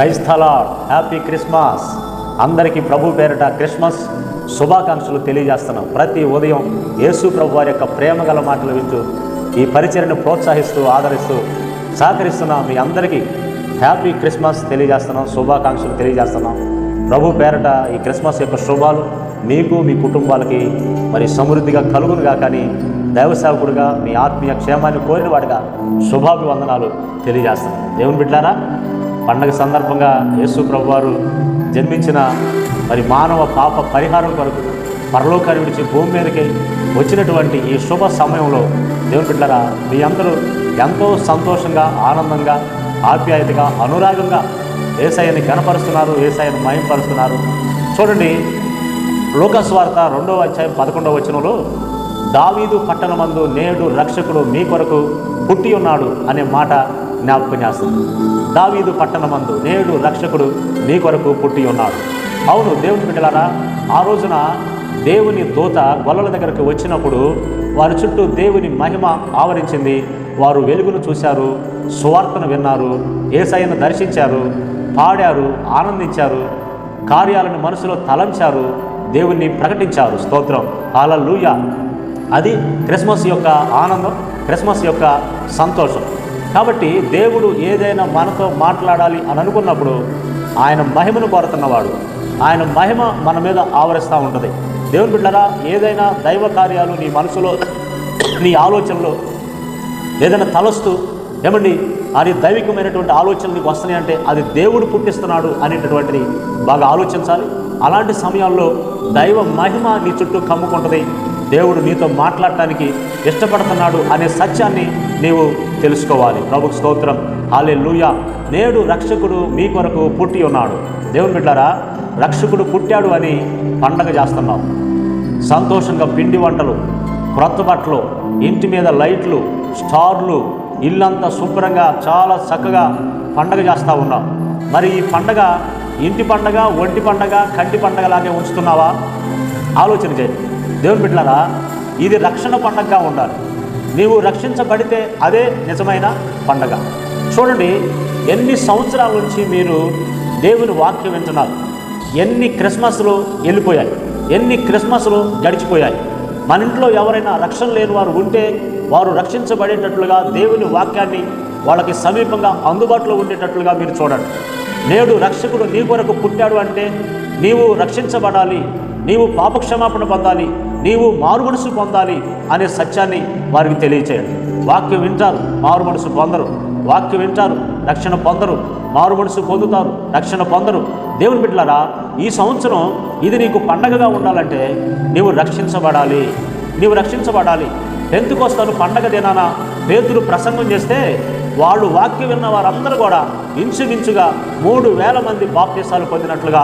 క్రైస్తలా happy Christmas. అందరికీ ప్రభు పేరిట Christmas శుభాకాంక్షలు తెలియజేస్తున్నాం. ప్రతి ఉదయం యేసు ప్రభు వారి యొక్క ప్రేమ గల మాటలు వింటూ ఈ పరిచయను ప్రోత్సహిస్తూ ఆదరిస్తూ సహకరిస్తున్న మీ అందరికీ హ్యాపీ క్రిస్మస్ తెలియజేస్తున్నాం శుభాకాంక్షలు తెలియజేస్తున్నాం. ప్రభు పేరట ఈ క్రిస్మస్ యొక్క శుభాలు మీకు మీ కుటుంబాలకి మరి సమృద్ధిగా కలుగునుగా కానీ దైవసేవకుడిగా మీ ఆత్మీయ క్షేమాన్ని కోరిన వాడిగా శుభాభివందనాలు తెలియజేస్తాను దేవుని బిడ్డారా పండగ సందర్భంగా యేసు ప్రభు వారు జన్మించిన మరి మానవ పాప పరిహారం కొరకు పరలోకాన్ని విడిచి భూమి మీదకి వచ్చినటువంటి ఈ శుభ సమయంలో దేవుని బిడ్డరా మీ అందరూ ఎంతో సంతోషంగా ఆనందంగా ఆప్యాయతగా అనురాగంగా ఏసఐని కనపరుస్తున్నారు ఏసఐని మయంపరుస్తున్నారు చూడండి లోకస్వార్త రెండవ అధ్యాయం పదకొండవ వచనంలో దావీదు పట్టణమందు నేడు రక్షకుడు మీ కొరకు పుట్టి ఉన్నాడు అనే మాట జ్ఞాపకం చేస్తుంది దావీదు పట్టణమందు నేడు రక్షకుడు మీ కొరకు పుట్టి ఉన్నాడు. అవును దేవుని బిడ్డలారా ఆ రోజున దేవుని దూత గొల్లల దగ్గరకు వచ్చినప్పుడు వారి చుట్టూ దేవుని మహిమ ఆవరించింది. వారు వెలుగును చూశారు సువార్తను విన్నారు ఏసైను దర్శించారు పాడారు ఆనందించారు కార్యాలను మనసులో తలంచారు దేవుణ్ణి ప్రకటించారు. స్తోత్రం. హాలూయ అది క్రిస్మస్ యొక్క ఆనందం క్రిస్మస్ యొక్క సంతోషం. కాబట్టి దేవుడు ఏదైనా మనతో మాట్లాడాలి అని అనుకున్నప్పుడు ఆయన మహిమను కోరుతున్నవాడు. ఆయన మహిమ మన మీద ఆవరిస్తూ ఉంటుంది. దేవుని బిడ్డరా ఏదైనా దైవ కార్యాలు నీ మనసులో నీ ఆలోచనలో ఏదైనా తలస్తూ ఏమండి అది దైవికమైనటువంటి ఆలోచనలు నీకు వస్తున్నాయి అంటే అది దేవుడు పుట్టిస్తున్నాడు అనేటటువంటిది బాగా ఆలోచించాలి. అలాంటి సమయాల్లో దైవ మహిమ నీ చుట్టూ కమ్ముకుంటుంది. దేవుడు నీతో మాట్లాడటానికి ఇష్టపడుతున్నాడు అనే సత్యాన్ని నీవు తెలుసుకోవాలి. ప్రభుకు స్తోత్రం. ఆలే నేడు రక్షకుడు మీ కొరకు పుట్టి ఉన్నాడు. దేవుని బిడ్డారా రక్షకుడు పుట్టాడు అని పండగ చేస్తున్నాం సంతోషంగా పిండి వంటలు క్రొత్త బట్టలు ఇంటి మీద లైట్లు స్టార్లు ఇల్లంతా శుభ్రంగా చాలా చక్కగా పండగ చేస్తూ ఉన్నాం మరి ఈ పండగ ఇంటి పండగ ఒంటి పండగ కంటి పండగలాగే ఉంచుతున్నావా? ఆలోచన చేయండి దేవుని బిడ్డలారా ఇది రక్షణ పండగగా ఉండాలి. నీవు రక్షించబడితే అదే నిజమైన పండగ. చూడండి ఎన్ని సంవత్సరాల నుంచి మీరు దేవుని వాక్యం వింటున్నారు. ఎన్ని క్రిస్మస్లు వెళ్ళిపోయాయి. ఎన్ని క్రిస్మస్లు గడిచిపోయాయి. మన ఇంట్లో ఎవరైనా రక్షణ లేని వారు ఉంటే వారు రక్షించబడేటట్లుగా దేవుని వాక్యాన్ని వాళ్ళకి సమీపంగా అందుబాటులో ఉండేటట్లుగా మీరు చూడండి. నేడు రక్షకుడు నీ కొరకు పుట్టాడు అంటే నీవు రక్షించబడాలి నీవు పాపక్షమాపణ పొందాలి నీవు మారు మనసు పొందాలి అనే సత్యాన్ని వారికి తెలియచేయండి. వాక్యం వింటారు మారు మనసు పొందరు. వాక్యం వింటారు రక్షణ పొందరు మారు మనసు పొందుతారు రక్షణ పొందరు. దేవుని బిడ్డలారా ఈ సంవత్సరం ఇది నీకు పండగగా ఉండాలంటే నీవు రక్షించబడాలి. నీవు రక్షించబడాలి. పెంతుకొస్తాను పండగ దినాన పేతురు ప్రసంగం చేస్తే వాళ్ళు వాక్యం విన్న వారందరూ కూడా ఇంచుమించుగా మూడు వేల మంది బాప్తీసాలు పొందినట్లుగా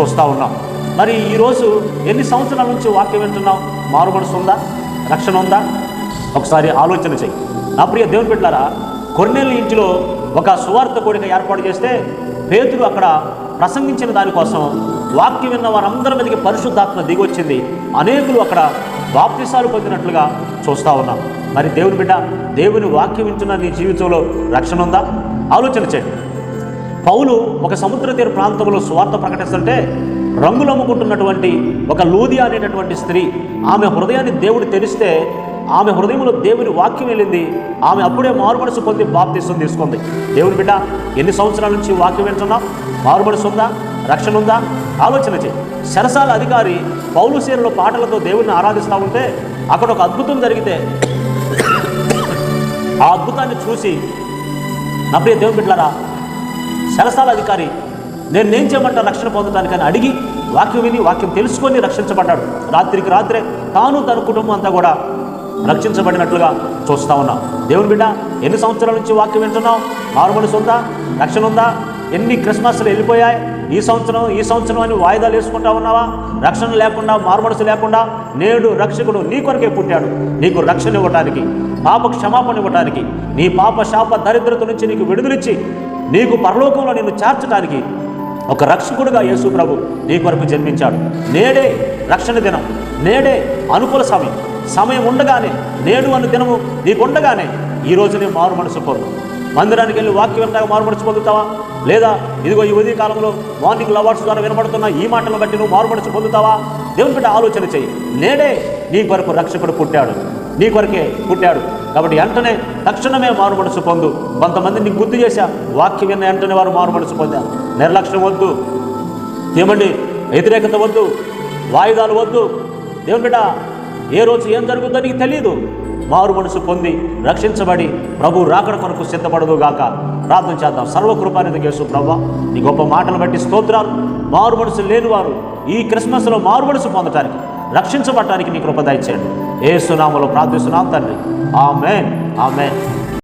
చూస్తూ ఉన్నాం. మరి ఈరోజు ఎన్ని సంవత్సరాల నుంచి వాక్యం వింటున్నాం మారుమనసు ఉందా? రక్షణ ఉందా? ఒకసారి ఆలోచన చెయ్యి. నా ప్రియ దేవుని బిడ్డారా కొన్నేళ్ళ ఇంటిలో ఒక సువార్త కోడిక ఏర్పాటు చేస్తే పేతురు అక్కడ ప్రసంగించిన దానికోసం వాక్యం విన్న వారందరి మీదకి పరిశుద్ధాత్మ దిగొచ్చింది. అనేకులు అక్కడ బాప్తిసాలు పొందినట్లుగా చూస్తూ ఉన్నాం. మరి దేవుని బిడ్డ దేవుని వాక్యం వింటున్న నీ జీవితంలో రక్షణ ఉందా? ఆలోచన చేయండి పౌలు ఒక సముద్ర తీర ప్రాంతంలో స్వార్థ ప్రకటిస్తుంటే రంగులు అమ్ముకుంటున్నటువంటి ఒక లూదియా అనేటటువంటి స్త్రీ ఆమె హృదయాన్ని దేవుడు తెరిస్తే ఆమె హృదయంలో దేవుని వాక్యం వెళ్ళింది. ఆమె అప్పుడే మారుమనసు పొంది బాప్తీసం తీసుకుంది. దేవుని బిడ్డ ఎన్ని సంవత్సరాల నుంచి వాక్యం వింటున్నాం మారుమనసు ఉందా? రక్షణ ఉందా? ఆలోచన చేయి సరసాల అధికారి పౌలు సేనలో పాటలతో దేవుడిని ఆరాధిస్తూ ఉంటే అక్కడ ఒక అద్భుతం జరిగితే. ఆ అద్భుతాన్ని చూసి నా ప్రియ దేవుని బిడ్డలారా సరసాల అధికారి నేను నేను చేయమంటా రక్షణ పొందటానికని అడిగి వాక్యం విని వాక్యం తెలుసుకొని రక్షించబడ్డాడు. రాత్రికి రాత్రే తాను తన కుటుంబం అంతా కూడా రక్షించబడినట్లుగా చూస్తా ఉన్నాం. దేవుని బిడ్డ ఎన్ని సంవత్సరాల నుంచి వాక్యం వింటున్నావు? నార్మల్స్ ఉందా రక్షణ ఉందా? ఎన్ని క్రిస్మస్లు వెళ్ళిపోయాయి? ఈ సంవత్సరం ఈ సంవత్సరం అని వాయిదాలు వేసుకుంటా ఉన్నావా? రక్షణ లేకుండా మారుమనసు లేకుండా నేడు రక్షకుడు నీ కొరకే పుట్టాడు. నీకు రక్షణ ఇవ్వటానికి పాప క్షమాపణ ఇవ్వటానికి నీ పాప శాప దరిద్రత నుంచి నీకు విడుదలిచ్చి నీకు పరలోకంలో నిన్ను చేర్చడానికి ఒక రక్షకుడుగా యేసు ప్రభు నీ కొరకు జన్మించాడు. నేడే రక్షణ దినం. నేడే అనుకూల సమయం. సమయం ఉండగానే నేడు అను దినము నీకుండగానే ఈ రోజునే మారు మనసు పొందు. మందిరానికి వెళ్ళి వాక్యం వినగా మారుమనసు పొందుతావా? లేదా ఇదిగో ఈ ఉదయ కాలంలో మార్నింగ్ లవర్స్ ద్వారా వినబడుతున్న ఈ మాటలను బట్టి నువ్వు మారుమనసు పొందుతావా? దేవుని బిడ్డ ఆలోచన చెయ్యి. నేడే నీ కొరకు రక్షకుడు పుట్టాడు. నీ కొరకే పుట్టాడు. కాబట్టి వెంటనే తక్షణమే మారు మనసు పొందు. కొంతమంది నీకు గుర్తు చేశా వాక్యం విన్న వెంటనే వారు మారు మనసు పొందారు. నిర్లక్ష్యం వద్దు. ఏమండి? వ్యతిరేకత వద్దు. వాయిదాలు వద్దు. దేవుని బిడ్డ ఏ రోజు ఏం జరుగుతుందో నీకు తెలియదు మారు మనసు పొంది రక్షించబడి ప్రభు రాకడ కొరకు సిద్ధపడదు గాక. ప్రార్థన చేద్దాం. సర్వకృపానిధి కేసు ప్రభు నీ గొప్ప మాటలు బట్టి స్తోత్రాలు. మారు మనసు లేనివారు ఈ క్రిస్మస్లో మారు మనసు పొందటానికి. రక్షించబడటానికి నీ కృప దయచేయండి. ఏ సునామలో ప్రార్థిస్తున్నాం తండ్రి. ఆమెన్. ఆమెన్.